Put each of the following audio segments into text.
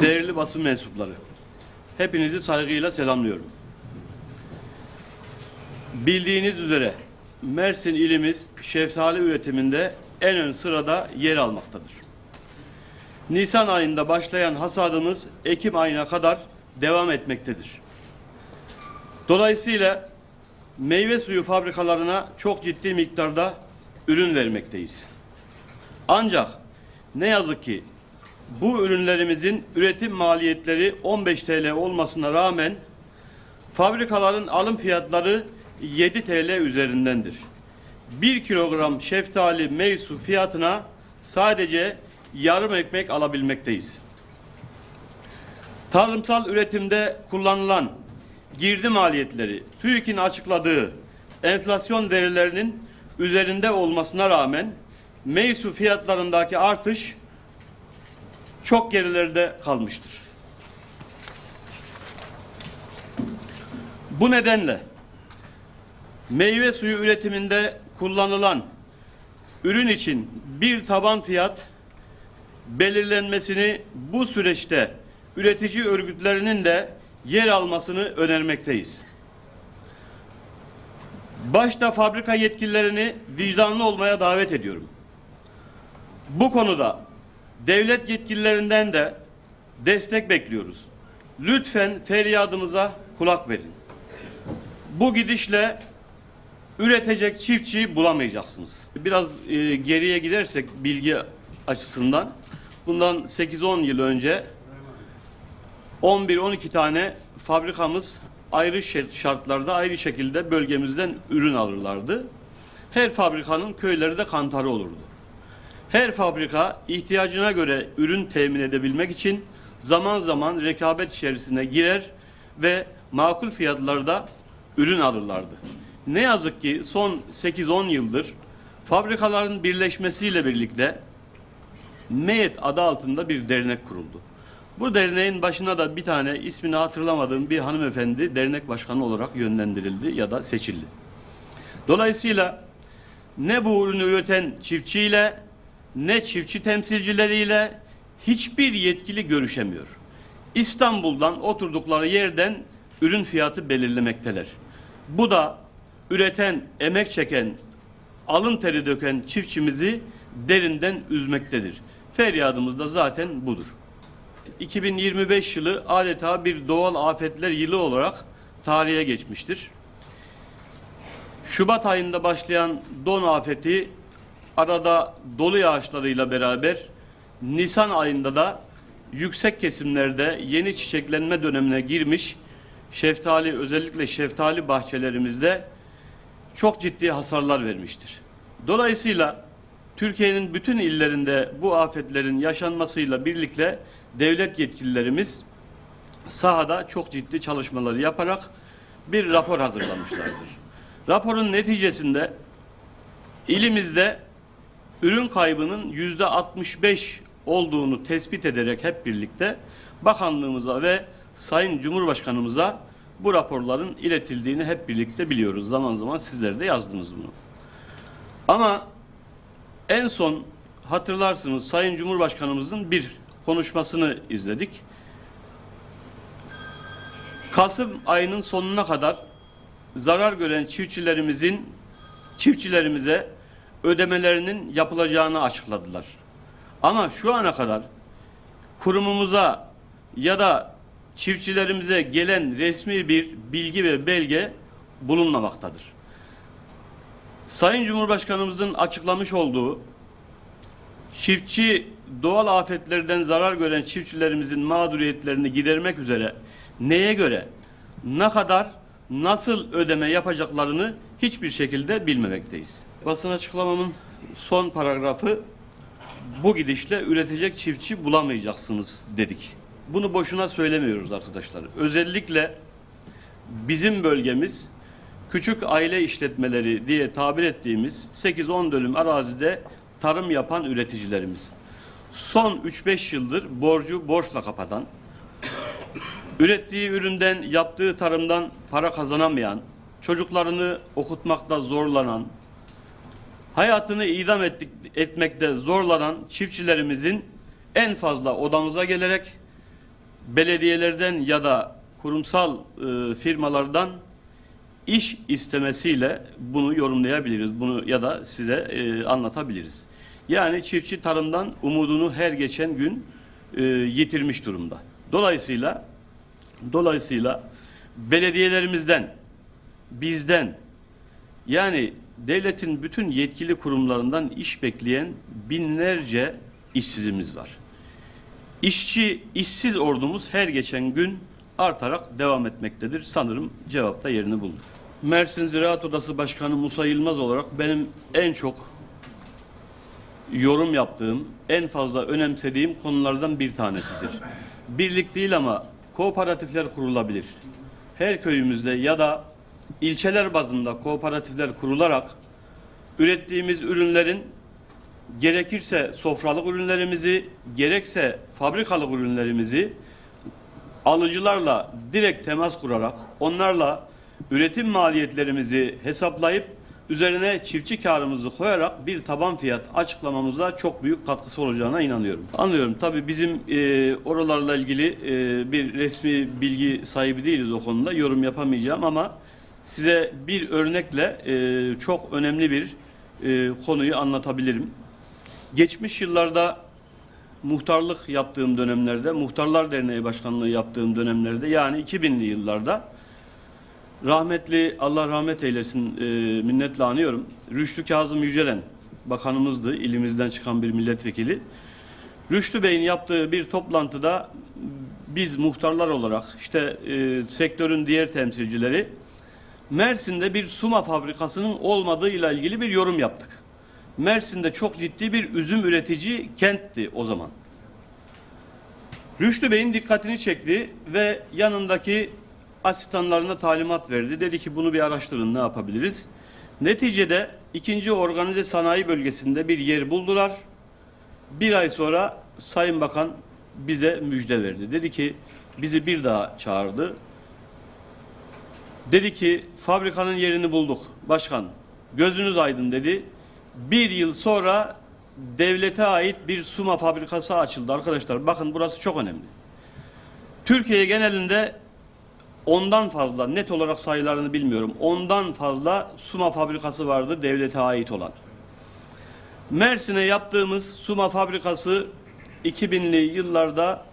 değerli basın mensupları. Hepinizi saygıyla selamlıyorum. Bildiğiniz üzere Mersin ilimiz şeftali üretiminde en ön sırada yer almaktadır. Nisan ayında başlayan hasadımız Ekim ayına kadar devam etmektedir. Dolayısıyla meyve suyu fabrikalarına çok ciddi miktarda ürün vermekteyiz. Ancak ne yazık ki bu ürünlerimizin üretim maliyetleri 15 TL olmasına rağmen fabrikaların alım fiyatları 7 TL üzerindendir. 1 kilogram şeftali meysu fiyatına sadece yarım ekmek alabilmekteyiz. Tarımsal üretimde kullanılan girdi maliyetleri TÜİK'in açıkladığı enflasyon verilerinin üzerinde olmasına rağmen meysu fiyatlarındaki artış çok gerilerde kalmıştır. Bu nedenle meyve suyu üretiminde kullanılan ürün için bir taban fiyat belirlenmesini bu süreçte üretici örgütlerinin de yer almasını önermekteyiz. Başta fabrika yetkililerini vicdanlı olmaya davet ediyorum. Bu konuda devlet yetkililerinden de destek bekliyoruz. Lütfen feryadımıza kulak verin. Bu gidişle üretecek çiftçi bulamayacaksınız. Biraz e, geriye gidersek bilgi açısından bundan 8-10 yıl önce 11-12 tane fabrikamız ayrı şartlarda ayrı şekilde bölgemizden ürün alırlardı. Her fabrikanın köyleri de kantarı olurdu. Her fabrika ihtiyacına göre ürün temin edebilmek için zaman zaman rekabet içerisine girer ve makul fiyatlarda ürün alırlardı. Ne yazık ki son 8-10 yıldır fabrikaların birleşmesiyle birlikte MEYET adı altında bir dernek kuruldu. Bu derneğin başına da bir tane ismini hatırlamadığım bir hanımefendi dernek başkanı olarak yönlendirildi ya da seçildi. Dolayısıyla ne bu ürünü üreten çiftçiyle ne çiftçi temsilcileriyle hiçbir yetkili görüşemiyor. İstanbul'dan oturdukları yerden ürün fiyatı belirlemekteler. Bu da üreten, emek çeken, alın teri döken çiftçimizi derinden üzmektedir. Feryadımız da zaten budur. 2025 yılı adeta bir doğal afetler yılı olarak tarihe geçmiştir. Şubat ayında başlayan don afeti arada dolu yağışlarıyla beraber Nisan ayında da yüksek kesimlerde yeni çiçeklenme dönemine girmiş şeftali özellikle şeftali bahçelerimizde çok ciddi hasarlar vermiştir. Dolayısıyla Türkiye'nin bütün illerinde bu afetlerin yaşanmasıyla birlikte devlet yetkililerimiz sahada çok ciddi çalışmaları yaparak bir rapor hazırlamışlardır. Raporun neticesinde ilimizde ürün kaybının yüzde 65 olduğunu tespit ederek hep birlikte bakanlığımıza ve Sayın Cumhurbaşkanımıza bu raporların iletildiğini hep birlikte biliyoruz. Zaman zaman sizler de yazdınız bunu. Ama en son hatırlarsınız Sayın Cumhurbaşkanımızın bir konuşmasını izledik. Kasım ayının sonuna kadar zarar gören çiftçilerimizin çiftçilerimize ödemelerinin yapılacağını açıkladılar. Ama şu ana kadar kurumumuza ya da çiftçilerimize gelen resmi bir bilgi ve belge bulunmamaktadır. Sayın Cumhurbaşkanımızın açıklamış olduğu çiftçi doğal afetlerden zarar gören çiftçilerimizin mağduriyetlerini gidermek üzere neye göre, ne kadar, nasıl ödeme yapacaklarını hiçbir şekilde bilmemekteyiz. Basın açıklamamın son paragrafı bu gidişle üretecek çiftçi bulamayacaksınız dedik. Bunu boşuna söylemiyoruz arkadaşlar. Özellikle bizim bölgemiz küçük aile işletmeleri diye tabir ettiğimiz 8-10 dönüm arazide tarım yapan üreticilerimiz. Son 3-5 yıldır borcu borçla kapatan, ürettiği üründen, yaptığı tarımdan para kazanamayan, çocuklarını okutmakta zorlanan, hayatını idam ettik, etmekte zorlanan çiftçilerimizin en fazla odamıza gelerek belediyelerden ya da kurumsal e, firmalardan iş istemesiyle bunu yorumlayabiliriz. Bunu ya da size e, anlatabiliriz. Yani çiftçi tarımdan umudunu her geçen gün e, yitirmiş durumda. Dolayısıyla dolayısıyla belediyelerimizden bizden yani devletin bütün yetkili kurumlarından iş bekleyen binlerce işsizimiz var. İşçi, işsiz ordumuz her geçen gün artarak devam etmektedir. Sanırım cevap da yerini buldu. Mersin Ziraat Odası Başkanı Musa Yılmaz olarak benim en çok yorum yaptığım, en fazla önemsediğim konulardan bir tanesidir. Birlik değil ama kooperatifler kurulabilir. Her köyümüzde ya da ilçeler bazında kooperatifler kurularak ürettiğimiz ürünlerin gerekirse sofralık ürünlerimizi, gerekse fabrikalık ürünlerimizi alıcılarla direkt temas kurarak onlarla üretim maliyetlerimizi hesaplayıp üzerine çiftçi karımızı koyarak bir taban fiyat açıklamamıza çok büyük katkısı olacağına inanıyorum. Anlıyorum. Tabii bizim e, oralarla ilgili e, bir resmi bilgi sahibi değiliz o konuda. Yorum yapamayacağım ama size bir örnekle e, çok önemli bir e, konuyu anlatabilirim. Geçmiş yıllarda muhtarlık yaptığım dönemlerde, Muhtarlar Derneği Başkanlığı yaptığım dönemlerde yani 2000'li yıllarda rahmetli Allah rahmet eylesin e, minnetle anıyorum. Rüştü Kazım Yücelen bakanımızdı, ilimizden çıkan bir milletvekili. Rüştü Bey'in yaptığı bir toplantıda biz muhtarlar olarak işte e, sektörün diğer temsilcileri Mersin'de bir suma fabrikasının olmadığıyla ilgili bir yorum yaptık. Mersin'de çok ciddi bir üzüm üretici kentti o zaman. Rüştü Bey'in dikkatini çekti ve yanındaki asistanlarına talimat verdi. Dedi ki bunu bir araştırın ne yapabiliriz. Neticede ikinci organize sanayi bölgesinde bir yer buldular. Bir ay sonra Sayın Bakan bize müjde verdi. Dedi ki bizi bir daha çağırdı. Dedi ki fabrikanın yerini bulduk başkan. Gözünüz aydın dedi. Bir yıl sonra devlete ait bir suma fabrikası açıldı arkadaşlar. Bakın burası çok önemli. Türkiye genelinde ondan fazla net olarak sayılarını bilmiyorum. Ondan fazla suma fabrikası vardı devlete ait olan. Mersin'e yaptığımız suma fabrikası 2000'li yıllarda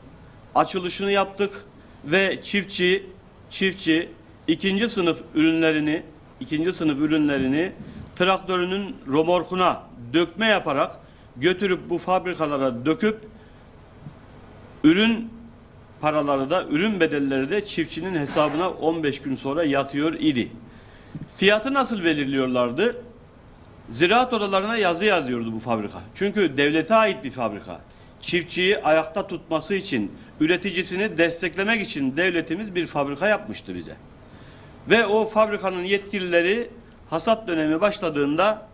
açılışını yaptık ve çiftçi çiftçi ikinci sınıf ürünlerini ikinci sınıf ürünlerini traktörünün romorkuna dökme yaparak götürüp bu fabrikalara döküp ürün paraları da ürün bedelleri de çiftçinin hesabına 15 gün sonra yatıyor idi. Fiyatı nasıl belirliyorlardı? Ziraat odalarına yazı yazıyordu bu fabrika. Çünkü devlete ait bir fabrika. Çiftçiyi ayakta tutması için, üreticisini desteklemek için devletimiz bir fabrika yapmıştı bize. Ve o fabrikanın yetkilileri hasat dönemi başladığında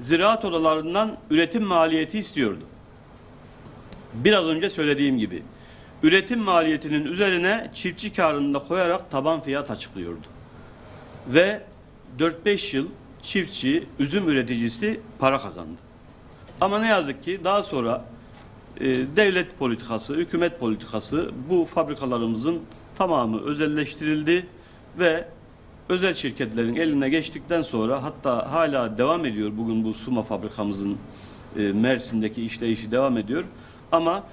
ziraat odalarından üretim maliyeti istiyordu. Biraz önce söylediğim gibi üretim maliyetinin üzerine çiftçi karını da koyarak taban fiyat açıklıyordu. Ve 4-5 yıl çiftçi, üzüm üreticisi para kazandı. Ama ne yazık ki daha sonra e, devlet politikası, hükümet politikası bu fabrikalarımızın tamamı özelleştirildi ve özel şirketlerin eline geçtikten sonra hatta hala devam ediyor bugün bu Suma fabrikamızın e, Mersin'deki işleyişi devam ediyor. Ama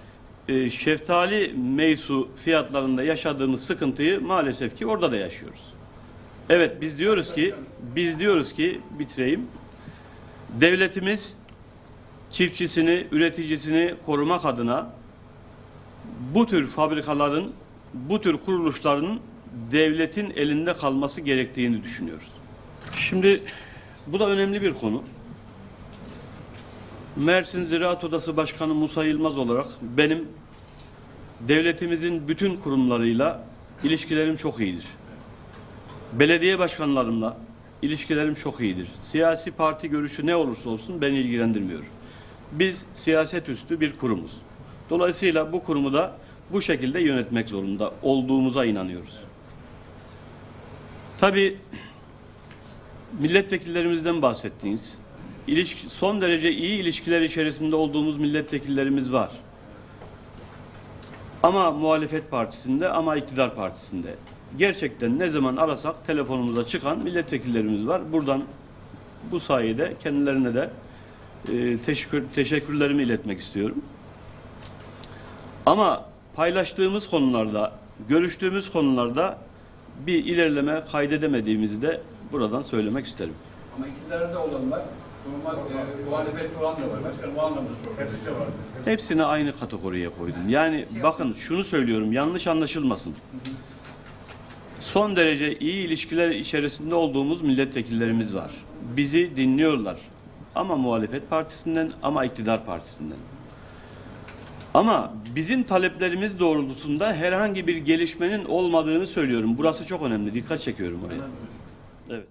e, şeftali meysu fiyatlarında yaşadığımız sıkıntıyı maalesef ki orada da yaşıyoruz. Evet biz diyoruz ki biz diyoruz ki bitireyim. Devletimiz çiftçisini, üreticisini korumak adına bu tür fabrikaların, bu tür kuruluşların devletin elinde kalması gerektiğini düşünüyoruz. Şimdi bu da önemli bir konu. Mersin Ziraat Odası Başkanı Musa Yılmaz olarak benim devletimizin bütün kurumlarıyla ilişkilerim çok iyidir. Belediye başkanlarımla ilişkilerim çok iyidir. Siyasi parti görüşü ne olursa olsun beni ilgilendirmiyor. Biz siyaset üstü bir kurumuz. Dolayısıyla bu kurumu da bu şekilde yönetmek zorunda olduğumuza inanıyoruz. Tabii milletvekillerimizden bahsettiniz. İlişki, son derece iyi ilişkiler içerisinde olduğumuz milletvekillerimiz var. Ama muhalefet partisinde ama iktidar partisinde. Gerçekten ne zaman arasak telefonumuza çıkan milletvekillerimiz var. Buradan bu sayede kendilerine de e, teşekkür, teşekkürlerimi iletmek istiyorum. Ama paylaştığımız konularda, görüştüğümüz konularda bir ilerleme kaydedemediğimizi de buradan söylemek isterim. Ama iktidarda olanlar normal e, muhalefette olan da var. Başkanım o anlamda soruyorum. Hepsi de var. Hepsini aynı kategoriye koydum. Yani bakın şunu söylüyorum yanlış anlaşılmasın. Son derece iyi ilişkiler içerisinde olduğumuz milletvekillerimiz var. Bizi dinliyorlar. Ama muhalefet partisinden ama iktidar partisinden. Ama bizim taleplerimiz doğrultusunda herhangi bir gelişmenin olmadığını söylüyorum. Burası çok önemli. Dikkat çekiyorum oraya. Evet.